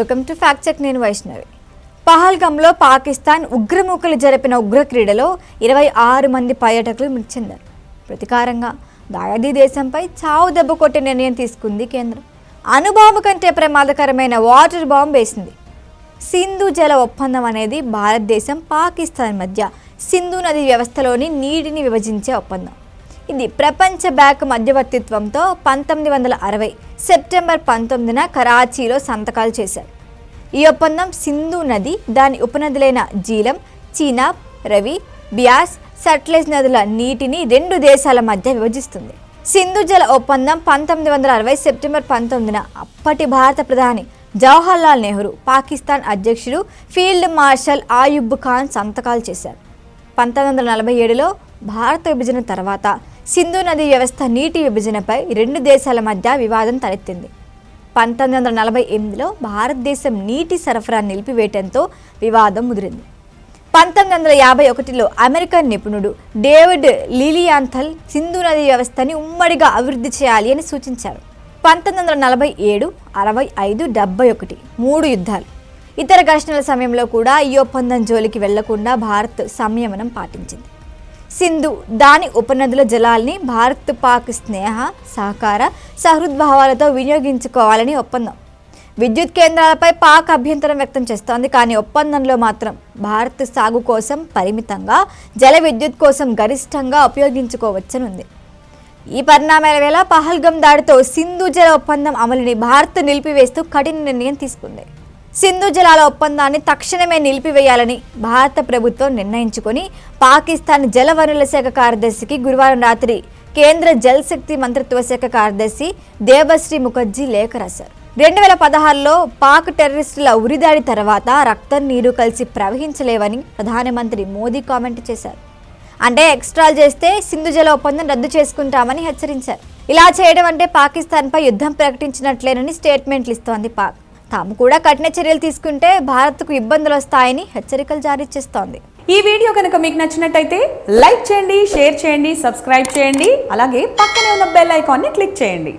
Welcome to fact check నేను వైష్ణవి. పహల్గంలో పాకిస్తాన్ ఉగ్రమూకలు జరిపిన ఉగ్ర క్రీడలో ఇరవై ఆరు మంది పర్యాటకులు మృతి చెందారు ప్రతీకారంగా దాయాది దేశంపై చావు దెబ్బ కొట్టే నిర్ణయం తీసుకుంది కేంద్రం. అణుబాంబు కంటే ప్రమాదకరమైన వాటర్ బాంబ్ వేసింది. సింధు జల ఒప్పందం అనేది భారతదేశం పాకిస్తాన్ మధ్య సింధు నది వ్యవస్థలోని నీటిని విభజించే ఒప్పందం. ఇది ప్రపంచ బ్యాంక్ మధ్యవర్తిత్వంతో పంతొమ్మిది వందల అరవై సెప్టెంబర్ పంతొమ్మిదిన కరాచీలో సంతకాలు చేశారు. ఈ ఒప్పందం సింధు నది దాని ఉపనదులైన జీలం చీనాబ్ రవి బియాస్ సట్లెజ్ నదుల నీటిని రెండు దేశాల మధ్య విభజిస్తుంది. సింధు జల ఒప్పందం పంతొమ్మిది వందల అరవై సెప్టెంబర్ పంతొమ్మిదిన అప్పటి భారత ప్రధాని జవహర్లాల్ నెహ్రూ పాకిస్తాన్ అధ్యక్షుడు ఫీల్డ్ మార్షల్ ఆయుబ్ ఖాన్ సంతకాలు చేశారు. పంతొమ్మిది వందల నలభై ఏడులో భారత విభజన తర్వాత సింధు నది వ్యవస్థ నీటి విభజనపై రెండు దేశాల మధ్య వివాదం తలెత్తింది. పంతొమ్మిది వందల నలభై ఎనిమిదిలో భారతదేశం నీటి సరఫరా నిలిపివేయటంతో వివాదం ముదిరింది. పంతొమ్మిది వందల యాభై ఒకటిలో అమెరికన్ నిపుణుడు డేవిడ్ లిలియాంథల్ సింధు నది వ్యవస్థని ఉమ్మడిగా అభివృద్ధి చేయాలి అని సూచించారు. పంతొమ్మిది వందల నలభై ఏడు అరవై ఐదు డెబ్బై ఒకటి మూడు యుద్ధాలు. ఇతర ఘర్షణల సమయంలో కూడా ఈ ఒప్పందం జోలికి వెళ్ళకుండా భారత్ సంయమనం పాటించింది. సింధు దాని ఉపనదుల జలాల్ని భారత్ పాక్ స్నేహ సహకార సహృద్భావాలతో వినియోగించుకోవాలని ఒప్పందం. విద్యుత్ కేంద్రాలపై పాక్ అభ్యంతరం వ్యక్తం చేస్తోంది. కానీ ఒప్పందంలో మాత్రం భారత్ సాగు కోసం పరిమితంగా జల విద్యుత్ కోసం గరిష్టంగా ఉపయోగించుకోవచ్చనుంది. ఈ పరిణామాల వేళ పహల్గం దాడితో సింధు జల ఒప్పందం అమలుని భారత్ నిలిపివేస్తూ కఠిన నిర్ణయం తీసుకుంది. సింధు జలాల ఒప్పందాన్ని తక్షణమే నిలిపివేయాలని భారత ప్రభుత్వం నిర్ణయించుకొని పాకిస్తాన్ జలవనరుల శాఖ కార్యదర్శికి గురువారం రాత్రి కేంద్ర జల్ శక్తి మంత్రిత్వ శాఖ కార్యదర్శి దేవశ్రీ ముఖర్జీ లేఖ రాశారు. రెండు వేల పదహారులో పాక్ టెర్రరిస్టుల ఉరిదాడి తర్వాత రక్తం నీరు కలిసి ప్రవహించలేవని ప్రధానమంత్రి మోదీ కామెంట్ చేశారు. అంటే ఎక్స్ట్రాల్ చేస్తే సింధు జల ఒప్పందం రద్దు చేసుకుంటామని హెచ్చరించారు. ఇలా చేయడం అంటే పాకిస్తాన్పై యుద్ధం ప్రకటించినట్లేనని స్టేట్మెంట్లు ఇస్తోంది పాక్. తాము కూడా కఠిన చర్యలు తీసుకుంటే భారత్కు ఇబ్బందులు వస్తాయని హెచ్చరికలు జారీ చేస్తోంది. ఈ వీడియో కనుక మీకు నచ్చినట్టయితే లైక్ చేయండి షేర్ చేయండి సబ్స్క్రైబ్ చేయండి అలాగే పక్కనే ఉన్న బెల్ ఐకాన్ని క్లిక్ చేయండి.